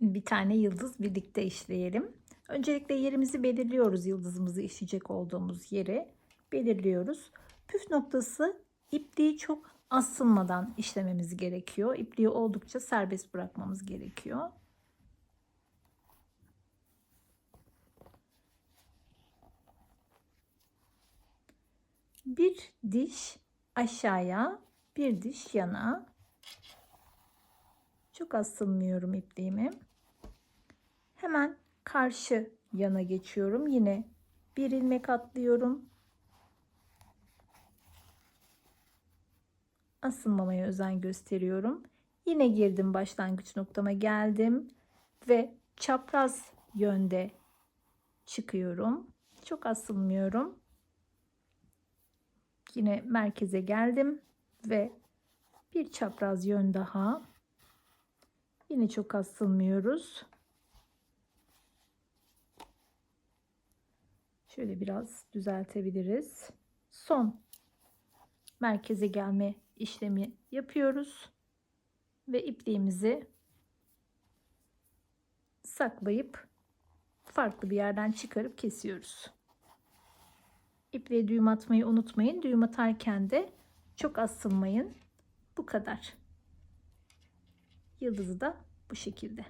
bir tane yıldız birlikte işleyelim. Öncelikle yerimizi belirliyoruz yıldızımızı işleyecek olduğumuz yeri belirliyoruz. Püf noktası ipliği çok asılmadan işlememiz gerekiyor. İpliği oldukça serbest bırakmamız gerekiyor. Bir diş aşağıya, bir diş yana. Çok asılmıyorum ipliğimi. Hemen karşı yana geçiyorum. Yine bir ilmek atlıyorum. Asılmamaya özen gösteriyorum. Yine girdim başlangıç noktama geldim ve çapraz yönde çıkıyorum. Çok asılmıyorum. Yine merkeze geldim ve bir çapraz yön daha. Yine çok asılmıyoruz. Şöyle biraz düzeltebiliriz. Son merkeze gelme işlemi yapıyoruz. Ve ipliğimizi saklayıp farklı bir yerden çıkarıp kesiyoruz. İpliğe düğüm atmayı unutmayın. Düğüm atarken de çok asılmayın. Bu kadar. Yıldızı da bu şekilde.